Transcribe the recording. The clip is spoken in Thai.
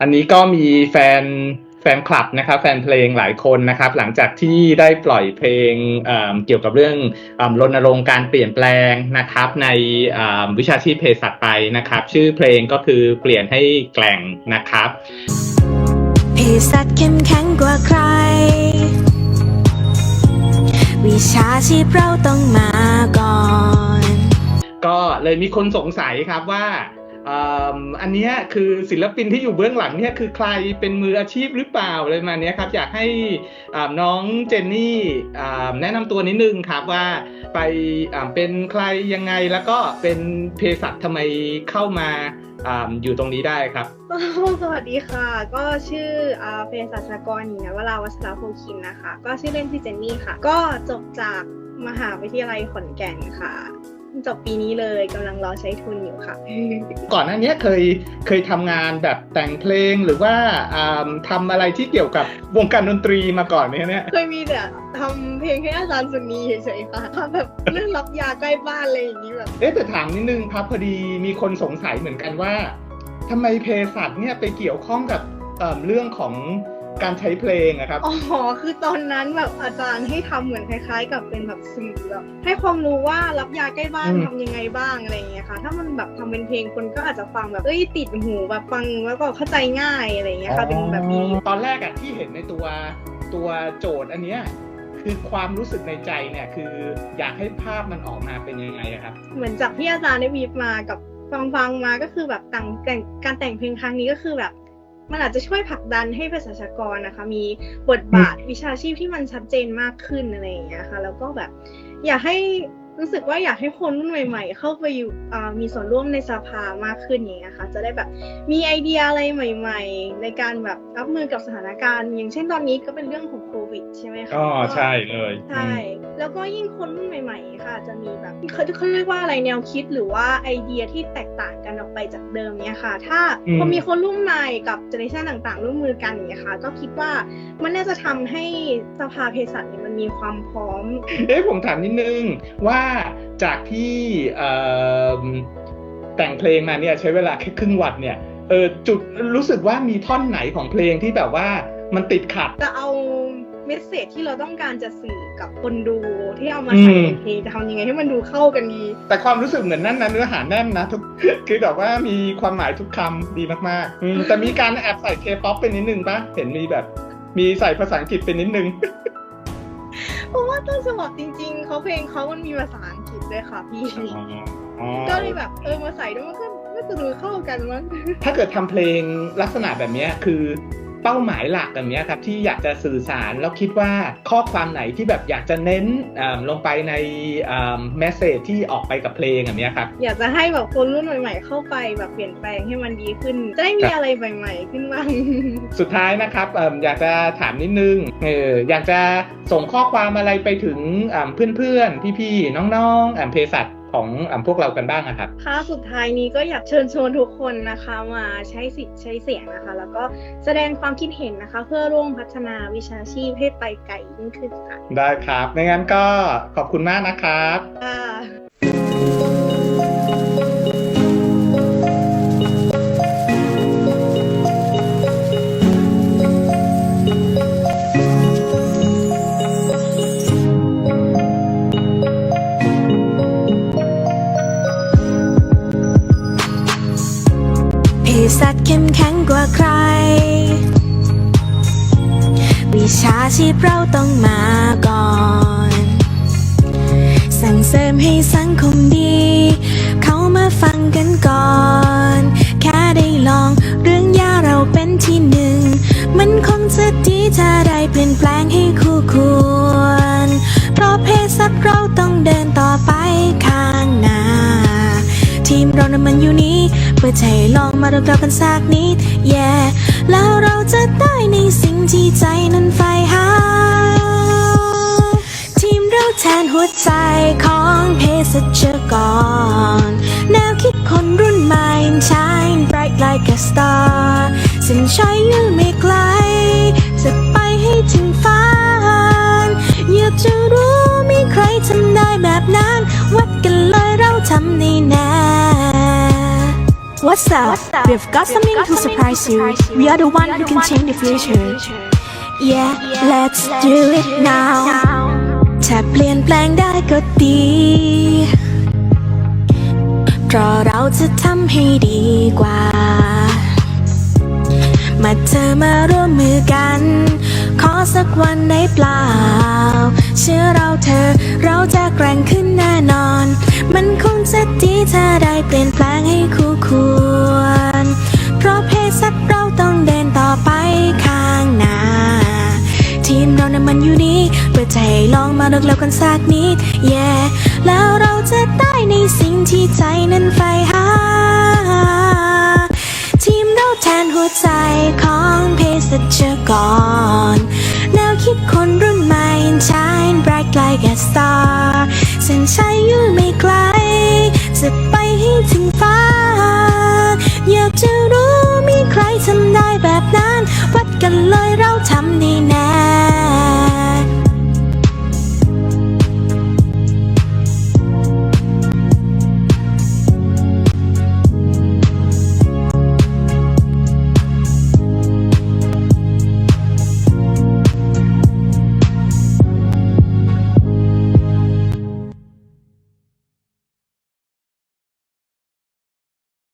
อันนี้ก็มีแฟนแฟนคลับนะครับแฟนเพลงหลายคนนะครับ หลังจากที่ได้ปล่อยเพลงเอ่อเกี่ยวกับเรื่องเอ่อรณรงค์การเปลี่ยนแปลงนะครับ ในเอ่อวิชาชีพเภสัชไปนะครับ ชื่อเพลงก็คือเปลี่ยนให้แกล่งนะครับเภสัชเข้มแข็งกว่าใคร วิชาชีพเราต้องมาก่อน ก็เลยมีคนสงสัยครับว่าเอันนี้คือศิลปินที่อยู่เบื้องหลังเนี่ยคือใครเป็นมืออาชีพหรือเปล่าเลยมาเนี้ยครับ อยากให้น้องเจนนี่แนะนำตัวนิดนึงครับว่าไปเป็นใครยังไงแล้วก็เป็นเภสัชทำไมเข้ามาอยู่ตรงนี้ได้ครับ สวัสดีค่ะ ก็ชื่อเภสัชกรหญิงวราวัชรโพคินนะคะ ก็ชื่อเล่นชื่อเจนนี่ค่ะ ก็จบจากมหาวิทยาลัยขอนแก่นค่ะ จบปีนี้เลยกำลังรอใช้ทุนอยู่ค่ะ ก่อนหน้านี้เคยเคยทำงานแบบแต่งเพลงหรือว่าอ่าทำอะไรที่เกี่ยวกับวงการดนตรีมาก่อนไหมเนี่ยเคยมีแต่ทำเพลงให้อาจารย์สุนีเฉยๆค่ะทำแบบเรื่องรับยาใกล้บ้านอะไรอย่างนี้แบบเอ๊ะแต่ถามนิดนึงครับพอดีมีคนสงสัยเหมือนกันว่าทำไมเภสัชเนี่ยไปเกี่ยวข้องกับเอ่อเรื่องของ การใช้เพลงอะครับ อ๋อ คือตอนนั้นแบบอาจารย์ให้ทำเหมือนคล้าย ๆ กับเป็นแบบสื่อแบบให้ความรู้ว่ารับยาใกล้บ้านอืมทำยังไงบ้างอะไรอย่างเงี้ยค่ะ ถ้ามันแบบทำเป็นเพลงคนก็อาจจะฟังแบบเอ้ยติดหูแบบฟังแล้วก็เข้าใจง่ายอะไรอย่างเงี้ยค่ะเป็นแบบนี้ตอนแรกอะที่เห็นในตัวตัวโจทย์อันเนี้ยคือความรู้สึกในใจเนี่ยคืออยากให้ภาพมันออกมาเป็นยังไงอะครับ เหมือนจากที่อาจารย์ได้บีบมากับฟังฟังๆมาก็คือแบบแต่งแต่งการแต่งเพลงครั้งนี้ก็คือแบบ มันอาจจะช่วยผลักดันให้เภสัชกรนะคะ มีบทบาทวิชาชีพที่มันชัดเจนมากขึ้นอะไรอย่างเงี้ยค่ะ แล้วก็แบบ อยากให้ รู้สึกว่าอยากให้คนรุ่นใหม่ ๆ เข้าไปอยู่อ่ามีส่วนร่วมในสภามากขึ้นอย่างเงี้ยค่ะ จะได้แบบมีไอเดียอะไรใหม่ ๆ ในการแบบรับมือกับสถานการณ์อย่างเช่นตอนนี้ก็เป็นเรื่องของโควิดใช่ไหมคะอ๋อก็ใช่เลยใช่แล้วก็ยิ่งคนรุ่นใหม่ ๆ ค่ะ จะมีแบบเขาเขาเรียกว่าอะไรแนวคิดหรือว่าไอเดียที่แตกต่างกันออกไปจากเดิมเนี่ยค่ะ ถ้าพอมีคนรุ่นใหม่กับเจเนอเรชันต่าง ๆ ร่วมมือกันอย่างเงี้ยค่ะ ก็คิดว่ามันน่าจะทำให้สภาเภสัชเนี่ยมันมีความพร้อม เอ๊ะผมถามนิดนึงว่าจากที่เอ่อแต่งเพลงมาเนี่ยใช้เวลาแค่ครึ่งวันเนี่ยเออจุดรู้สึกว่ามีท่อนไหนของเพลงที่แบบว่ามันติดขัดจะเอาเมสเซจที่เราต้องการจะสื่อกับคนดูที่เอามาใส่อืมในเพลงจะทำยังไงให้มันดูเข้ากันดี แต่ความรู้สึกเหมือนนั่นนะเนื้อหาแน่นนะทุกคือแบบว่ามีความหมายทุกคำดีมากๆอืมแต่มีการแอบใส่เคป๊อปเป็นนิดนึงปะเห็นมีแบบ มีใส่ภาษาอังกฤษเป็นนิดนึง เพราะว่าต้นฉบับจริง ๆเขาเพลงเขามันมีภาษาอังกฤษด้วยค่ะพี่ก็เลยแบบเออมาใส่ด้วยมันก็น่าจะดูเข้ากันมั้งถ้าเกิดทำเพลงลักษณะแบบเนี้ยคือ เป้าหมายหลักแบบเนี้ยครับที่อยากจะสื่อสารแล้วคิดว่าข้อความไหนที่แบบอยากจะเน้นอ่าลงไปในแมสเซจที่ออกไปกับเพลงแบบเนี้ยครับอยากจะให้แบบคนรุ่นใหม่ ๆ เข้าไปแบบเปลี่ยนแปลงให้มันดีขึ้นจะได้มีอะไรใหม่ ๆ ขึ้นบ้างสุดท้ายนะครับเอิ่มอยากจะถามนิดนึงเอออยากจะส่งข้อความอะไรไปถึงอ่าเพื่อนๆพี่ๆน้องๆอ่าเภสัช ของอ่าพวกเรากันบ้างอะครับค่ะสุดท้ายนี้ก็อยากเชิญชวนทุกคนนะคะมาใช้สิทธิ์ใช้เสียงนะคะ แล้วก็แสดงความคิดเห็นนะคะ เพื่อร่วมพัฒนาวิชาชีพให้ไปไกลยิ่งขึ้นค่ะได้ครับไม่งั้นก็ขอบคุณมากนะครับ อาชีพเราต้องมาก่อน สั่งเสริมให้สังคมดี เขามาฟังกันก่อน แค่ได้ลองเรื่องยาเราเป็นที่หนึ่ง มันคงจะดีถ้าได้เปลี่ยนแปลงให้ ทีมเรานั้นมันอยู่นี้ เพื่อจะให้ลองมาเริ่มเรากันสักนิด yeah แล้วเราจะได้ในสิ่งที่ใจนั้นใฝ่หา ทีมเราแทนหัวใจของเภสัชกร แนวคิดคนรุ่นใหม่ shine bright like a star ส้นชัยอยู่ไม่ไกล จะไปให้ถึงฝันอยากจะรู้มีใครทำได้แบบนั้น วัดกันเลยเราทำได้น What's up? We've got something to surprise you. We are the one who can change the future. Yeah, let's do it now. ถ้าเปลี่ยนแปลงได้ก็ดี เพราะเราจะทำให้ดีกว่า มาเธอมาร่วมมือกัน ขอสักวันได้เปล่า เชื่อเราเธอเราจะแกร่งขึ้นแน่นอน มันคงจะดีถ้าได้เปลี่ยนแปลงให้คู่ค มาดกเล่ากันสักนิด yeah แล้วเราจะได้ในสิ่งที่ใจนั้นใฝ่หา ทีมเราแทนหัวใจของเพศัชกร แนวคิดคนรุ่นใหม่ชายแบรกไลท์แกสตาร์เส้นชัยยืน